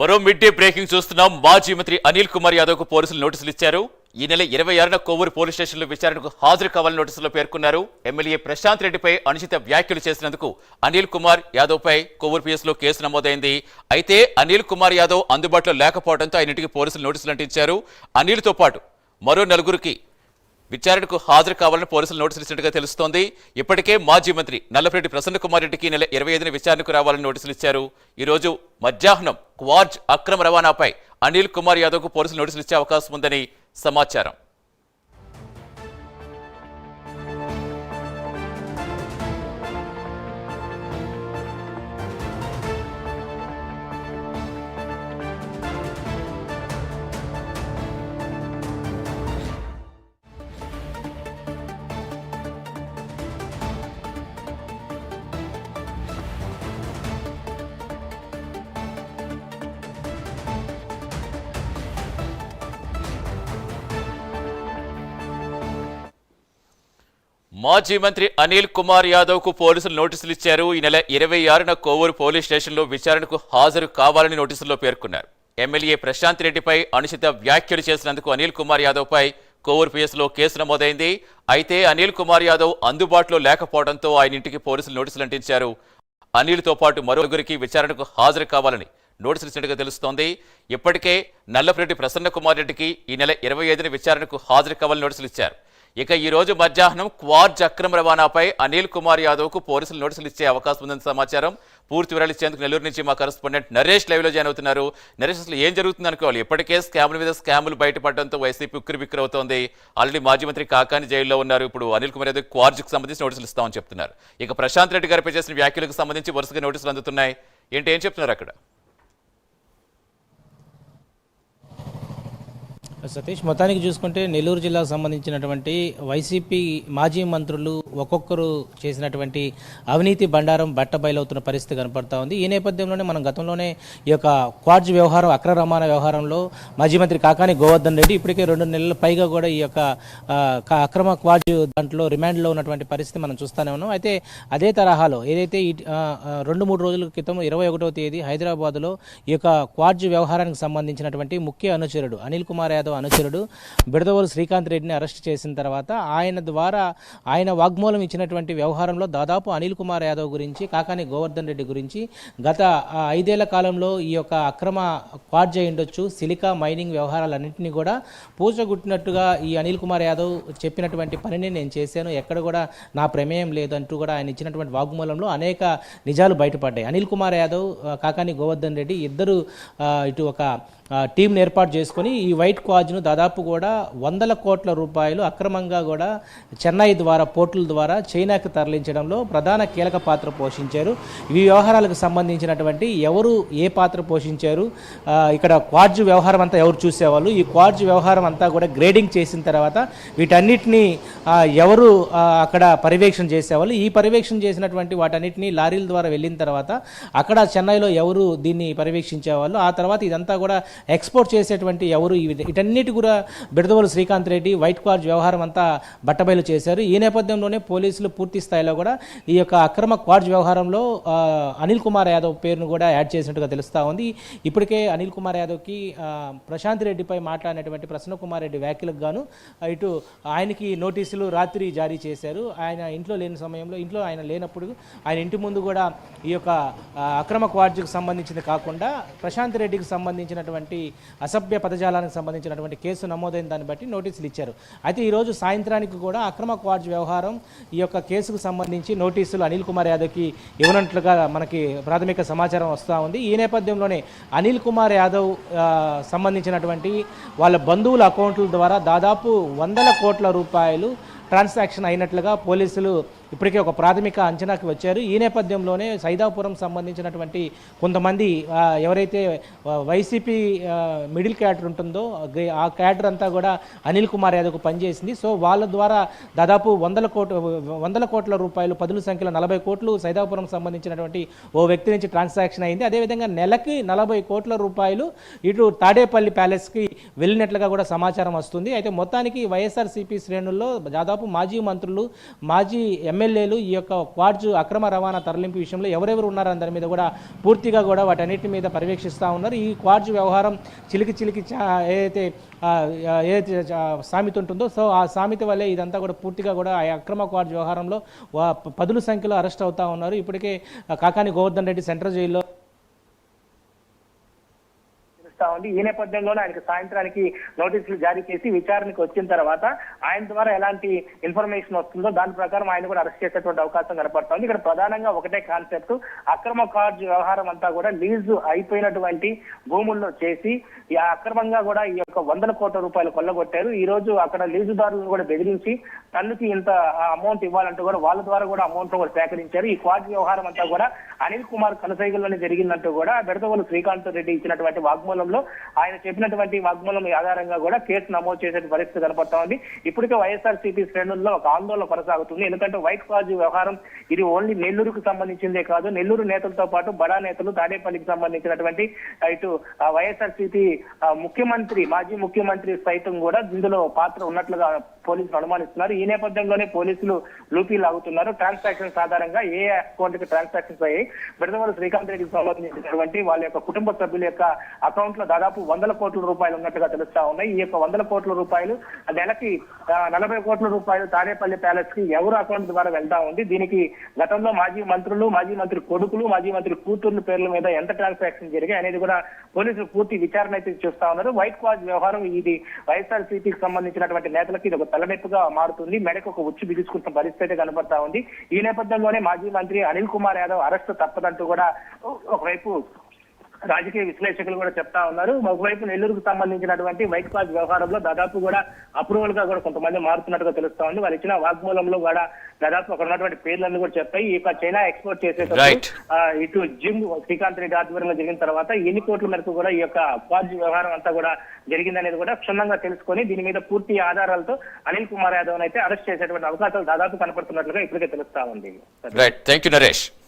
మరో mid day breaking చూస్తున్నాం. మాజీ మంత్రి అనిల్ కుమార్ యాదవ్కు పోలీసులు నోటీసులు ఇచ్చారు. ఈ నెల ఇరవై ఆరున కొవ్వూరు పోలీస్ స్టేషన్లో విచారణకు హాజరు కావాలని నోటీసులో పేర్కొన్నారు. ఎమ్మెల్యే ప్రశాంత్ రెడ్డిపై అనుచిత వ్యాఖ్యలు చేసినందుకు అనిల్ కుమార్ యాదవ్పై కొవ్వూరు పిఎస్లో కేసు నమోదైంది. అయితే అనిల్ కుమార్ యాదవ్ అందుబాటులో లేకపోవడంతో ఆయన ఇంటికి పోలీసులు నోటీసులు అంటించారు. అనిల్తో పాటు మరో నలుగురికి విచారణకు హాజరు కావాలని పోలీసులు నోటీసులు ఇచ్చినట్టుగా తెలుస్తోంది. ఇప్పటికే మాజీ మంత్రి నల్లపరెడ్డి ప్రసన్న కుమార్ రెడ్డికి నెల ఇరవై ఐదున విచారణకు రావాలని నోటీసులు ఇచ్చారు. ఈరోజు మధ్యాహ్నం క్వార్జ్ అక్రమ రవాణాపై అనిల్ కుమార్ యాదవ్కు పోలీసులు నోటీసులు ఇచ్చే అవకాశం ఉందని సమాచారం. మాజీ మంత్రి అనిల్ కుమార్ యాదవ్కు పోలీసులు నోటీసులు ఇచ్చారు. ఈ నెల ఇరవై ఆరున కోవూరు పోలీస్ స్టేషన్లో విచారణకు హాజరు కావాలని నోటీసుల్లో పేర్కొన్నారు. ఎమ్మెల్యే ప్రశాంత్ రెడ్డిపై అనుచిత వ్యాఖ్యలు చేసినందుకు అనిల్ కుమార్ యాదవ్పై కోవూరు పిఎస్లో కేసు నమోదైంది. అయితే అనిల్ కుమార్ యాదవ్ అందుబాటులో లేకపోవడంతో ఆయన ఇంటికి పోలీసులు నోటీసులు అంటించారు. అనిల్తో పాటు మరొకరికి విచారణకు హాజరు కావాలని నోటీసులు ఇచ్చినట్టుగా తెలుస్తోంది. ఇప్పటికే నల్లపురెడ్డి ప్రసన్న కుమార్ రెడ్డికి ఈ నెల ఇరవై ఐదున విచారణకు హాజరు కావాలని నోటీసులు ఇచ్చారు. ఇక ఈ రోజు మధ్యాహ్నం క్వార్జ్ అక్రమ రవాణాపై అనిల్ కుమార్ యాదవ్కు పోలీసులు నోటీసులు ఇచ్చే అవకాశం ఉందని సమాచారం. పూర్తి వివరాలు ఇచ్చేందుకు నెల్లూరు నుంచి మా కరెస్పాండెంట్ నరేష్ లైవ్లో జాయిన్ అవుతున్నారు. నరేష్ అసలు ఏం జరుగుతుంది అనుకోవాలి? ఇప్పటికే స్కాముల మీద స్కాములు బయటపడడంతో వైసీపీ ఉక్కిరి బిక్కిరి అవుతోంది. ఆల్రెడీ మాజీ మంత్రి కాకాని జైల్లో ఉన్నారు. ఇప్పుడు అనిల్ కుమార్ యాదవ్ క్వార్జ్కి సంబంధించి నోటీసులు ఇస్తామని చెప్తున్నారు. ఇక ప్రశాంత్ రెడ్డి గారిపై చేసిన వ్యాఖ్యలకు సంబంధించి వరుసగా నోటీసులు అందుతున్నాయి. ఏంటి ఏం చెప్తున్నారు అక్కడ? సతీష్ మొత్తానికి చూసుకుంటే నెల్లూరు జిల్లాకు సంబంధించినటువంటి వైసీపీ మాజీ మంత్రులు ఒక్కొక్కరు చేసినటువంటి అవినీతి బండారం బట్ట బయలవుతున్న పరిస్థితి కనపడతా ఉంది. ఈ నేపథ్యంలోనే మనం గతంలోనే ఈ యొక్క క్వార్జ్ వ్యవహారం అక్ర రవాణా వ్యవహారంలో మాజీ మంత్రి కాకాని గోవర్ధన్ రెడ్డి ఇప్పటికే రెండు నెలల పైగా కూడా ఈ యొక్క అక్రమ క్వార్జ్ దాంట్లో రిమాండ్లో ఉన్నటువంటి పరిస్థితి మనం చూస్తూనే ఉన్నాం. అయితే అదే తరహాలో ఏదైతే రెండు మూడు రోజుల క్రితం ఇరవై ఒకటో తేదీ హైదరాబాద్లో ఈ యొక్క క్వార్జ్ వ్యవహారానికి సంబంధించినటువంటి ముఖ్య అనుచరుడు అనిల్ కుమార్ యాదవ్ అనుచరుడు బిడదవోలు శ్రీకాంత్ రెడ్డిని అరెస్ట్ చేసిన తర్వాత ఆయన ద్వారా ఆయన వాగ్ వాగ్మూలం ఇచ్చినటువంటి వ్యవహారంలో దాదాపు అనిల్ కుమార్ యాదవ్ గురించి కాకాని గోవర్ధన్ రెడ్డి గురించి గత ఐదేళ్ళ కాలంలో ఈ యొక్క అక్రమ క్వార్జ్ అయి ఉండొచ్చు సిలికా మైనింగ్ వ్యవహారాలన్నింటినీ కూడా పూచగుట్టినట్టుగా ఈ అనిల్ కుమార్ యాదవ్ చెప్పినటువంటి పనిని నేను చేశాను. ఎక్కడ కూడా నా ప్రమేయం లేదంటూ కూడా ఆయన ఇచ్చినటువంటి వాగ్మూలంలో అనేక నిజాలు బయటపడ్డాయి. అనిల్ కుమార్ యాదవ్ కాకాని గోవర్ధన్ రెడ్డి ఇద్దరు ఇటు ఒక టీంను ఏర్పాటు చేసుకొని ఈ వైట్ క్వాజ్ను దాదాపు కూడా వందల కోట్ల రూపాయలు అక్రమంగా కూడా చెన్నై ద్వారా పోర్టుల ద్వారా చైనాకు తరలించడంలో ప్రధాన కీలక పాత్ర పోషించారు. ఈ వ్యవహారాలకు సంబంధించినటువంటి ఎవరు ఏ పాత్ర పోషించారు? ఇక్కడ క్వార్జ్ వ్యవహారం అంతా ఎవరు చూసేవాళ్ళు? ఈ క్వార్జ్ వ్యవహారం అంతా కూడా గ్రేడింగ్ చేసిన తర్వాత వీటన్నిటిని ఎవరు అక్కడ పర్యవేక్షణ చేసేవాళ్ళు? ఈ పర్యవేక్షణ చేసినటువంటి వాటన్నిటిని లారీల ద్వారా వెళ్ళిన తర్వాత అక్కడ చెన్నైలో ఎవరు దీన్ని పర్యవేక్షించేవాళ్ళు? ఆ తర్వాత ఇదంతా కూడా ఎక్స్పోర్ట్ చేసేటువంటి ఎవరు? ఇటన్నిటి కూడా బిడదవోలు శ్రీకాంత్ రెడ్డి వైట్ క్వార్జ్ వ్యవహారం అంతా బట్టబయలు చేశారు. ఈ నేపథ్యంలోనే పోలీసులు పూర్తి స్థాయిలో కూడా ఈ యొక్క అక్రమ క్వార్జ్ వ్యవహారంలో అనిల్ కుమార్ యాదవ్ పేరును కూడా యాడ్ చేసినట్టుగా తెలుస్తూ ఉంది. ఇప్పటికే అనిల్ కుమార్ యాదవ్కి ప్రశాంత్ రెడ్డిపై మాట్లాడినటువంటి ప్రసన్న కుమార్ రెడ్డి వ్యాఖ్యలకు గాను ఇటు ఆయనకి నోటీసులు రాత్రి జారీ చేశారు. ఆయన ఇంట్లో లేని సమయంలో ఇంట్లో ఆయన లేనప్పుడు ఆయన ఇంటి ముందు కూడా ఈ యొక్క అక్రమ క్వార్జ్కి సంబంధించింది కాకుండా ప్రశాంత్ రెడ్డికి సంబంధించినటువంటి అసభ్య పదజాలానికి సంబంధించినటువంటి కేసు నమోదైన దాన్ని బట్టి నోటీసులు ఇచ్చారు. అయితే ఈరోజు సాయంత్రానికి కూడా అక్రమ క్వార్జ్ వ్యవహారం ఈ యొక్క కేసుకు సంబంధించి నోటీసులు అనిల్ కుమార్ యాదవ్కి ఇవ్వనట్లుగా మనకి ప్రాథమిక సమాచారం వస్తూ ఉంది. ఈ నేపథ్యంలోనే అనిల్ కుమార్ యాదవ్ సంబంధించినటువంటి వాళ్ళ బంధువుల అకౌంట్ల ద్వారా దాదాపు వందల కోట్ల రూపాయలు ట్రాన్సాక్షన్ అయినట్లుగా పోలీసులు ఇప్పటికే ఒక ప్రాథమిక అంచనాకి వచ్చారు. ఈ నేపథ్యంలోనే సైదాపురం సంబంధించినటువంటి కొంతమంది ఎవరైతే వైసీపీ మిడిల్ క్యాడర్ ఉంటుందో ఆ క్యాడర్ అంతా కూడా అనిల్ కుమార్ యాదవ్కు పనిచేసింది. సో వాళ్ళ ద్వారా దాదాపు వందల కోట్ల వందల కోట్ల రూపాయలు పదుల సంఖ్యలో నలభై కోట్లు సైదాపురం సంబంధించినటువంటి ఓ వ్యక్తి నుంచి ట్రాన్సాక్షన్ అయింది. అదేవిధంగా నెలకి నలభై కోట్ల రూపాయలు ఇటు తాడేపల్లి ప్యాలెస్కి వెళ్ళినట్లుగా కూడా సమాచారం వస్తుంది. అయితే మొత్తానికి వైఎస్ఆర్సీపీ శ్రేణుల్లో దాదాపు మాజీ మంత్రులు మాజీ ఎమ్మెల్యే ఎమ్మెల్యేలు ఈ యొక్క క్వార్జు అక్రమ రవాణా తరలింపు విషయంలో ఎవరెవరు ఉన్నారని దాని మీద కూడా పూర్తిగా కూడా వాటన్నిటి మీద పర్యవేక్షిస్తూ ఉన్నారు. ఈ క్వార్జు వ్యవహారం చిలికి చిలికి చా- ఏదైతే ఏదైతే సామెత ఉంటుందో సో ఆ సామెత వల్లే ఇదంతా కూడా పూర్తిగా కూడా ఆ అక్రమ క్వార్జ్ వ్యవహారంలో పదుల సంఖ్యలో అరెస్ట్ అవుతూ ఉన్నారు. ఇప్పటికే కాకాని గోవర్ధన్ రెడ్డి సెంట్రల్ జైల్లో తెలుస్తా ఉంది. ఈ నేపథ్యంలోనే ఆయనకు సాయంత్రానికి నోటీసులు జారీ చేసి విచారణకు వచ్చిన తర్వాత ఆయన ద్వారా ఎలాంటి ఇన్ఫర్మేషన్ వస్తుందో దాని ప్రకారం ఆయన కూడా అరెస్ట్ చేసేటువంటి అవకాశం కనపడతా ఇక్కడ ప్రధానంగా ఒకటే కాన్సెప్ట్. అక్రమ కార్డు వ్యవహారం అంతా కూడా లీజు అయిపోయినటువంటి భూముల్లో చేసి అక్రమంగా కూడా ఈ యొక్క వందల కోట్ల రూపాయలు కొల్లగొట్టారు. ఈ రోజు అక్కడ లీజుదారులను కూడా బెదిరించి తనకి ఇంత అమౌంట్ ఇవ్వాలంటూ కూడా వాళ్ళ ద్వారా కూడా అమౌంట్ కూడా సేకరించారు. ఈ క్వాడ్ వ్యవహారం అంతా కూడా అనిల్ కుమార్ కనసైగల్లోనే జరిగిందంటూ కూడా బెడదవోలు శ్రీకాంత్ రెడ్డి ఇచ్చినటువంటి వాగ్మూలంలో ఆయన చెప్పినటువంటి వాగ్మూలం ఆధారంగా కూడా కేసు నమోదు చేసే పరిస్థితి కనపడతా ఉంది ఇప్పటికే వైఎస్ఆర్ సిపి శ్రేణుల్లో ఒక ఆందోళన కొనసాగుతుంది. ఎందుకంటే వైట్ కాజు వ్యవహారం ఇది ఓన్లీ నెల్లూరుకు సంబంధించిందే కాదు. నెల్లూరు నేతలతో పాటు బడా నేతలు తాడేపల్లికి సంబంధించినటువంటి వైఎస్ఆర్ సిపి ముఖ్యమంత్రి మాజీ ముఖ్యమంత్రి సైతం కూడా ఇందులో పాత్ర ఉన్నట్లుగా పోలీసులు అనుమానిస్తున్నారు. ఈ నేపథ్యంలోనే పోలీసులు లూపీ లాగుతున్నారు. ట్రాన్సాక్షన్స్ ఆధారంగా ఏ అకౌంట్కి ట్రాన్సాక్షన్స్ అయ్యాయి? బిడదవరం శ్రీకాంత్ రెడ్డికి సంబంధించినటువంటి వాళ్ళ యొక్క కుటుంబ సభ్యుల యొక్క అకౌంట్లో దాదాపు వందల కోట్ల రూపాయలు ఉన్నట్టుగా తెలుస్తా ఉన్నాయి. ఈ యొక్క వందల కోట్ల రూపాయలు నెలకి నలభై కోట్ల రూపాయలు తాడేపల్లి ప్యాలెస్కి ఎవరు అకౌంట్ ద్వారా వెళ్తా ఉంది? దీనికి గతంలో మాజీ మంత్రులు మాజీ మంత్రి కొడుకులు మాజీ మంత్రి కూతుర్ల పేర్ల మీద ఎంత ట్రాన్సాక్షన్ జరిగాయి అనేది కూడా పోలీసులు పూర్తి విచారణ అయితే చూస్తా ఉన్నారు. వైట్ క్వాజ్ వ్యవహారం ఇది వైఎస్ఆర్ సిపికి సంబంధించినటువంటి నేతలకి ఇది ఒక తలనొప్పిగా మారుతుంది. మెడకు ఒక ఉచ్చు బిగుసుకుంటున్న పరిస్థితి అయితే కనబడతా ఉంది. ఈ నేపథ్యంలోనే మాజీ మంత్రి అనిల్ కుమార్ యాదవ్ అరెస్ట్ తప్పదంటూ కూడా ఒకవైపు రాజకీయ విశ్లేషకులు కూడా చెప్తా ఉన్నారు. ఒకవైపు నెల్లూరుకు సంబంధించినటువంటి వైట్ క్లాస్ వ్యవహారంలో దాదాపు కూడా అప్రూవల్గా కూడా కొంతమంది మారుతున్నట్టుగా తెలుస్తా ఉంది. వాళ్ళు ఇచ్చిన వాగ్మూలంలో కూడా దాదాపు అక్కడ ఉన్నటువంటి పేర్లన్నీ కూడా చెప్పాయి. ఈ యొక్క చైనా ఎక్స్పోర్ట్. చేసేటప్పుడు ఆ, ఇటు జిమ్ శ్రీకాంత్ రెడ్డి ఆధ్వర్యంలో జరిగిన తర్వాత ఎన్ని కోట్ల మేరకు కూడా ఈ యొక్క క్వాజ్ వ్యవహారం అంతా కూడా జరిగిందనేది కూడా క్షుణ్ణంగా తెలుసుకొని దీని మీద పూర్తి ఆధారాలతో అనిల్ కుమార్ యాదవ్ అయితే అరెస్ట్ చేసేటువంటి అవకాశాలు దాదాపు కనపడుతున్నట్లుగా ఇప్పటికే తెలుస్తా ఉంది. Right thank you Naresh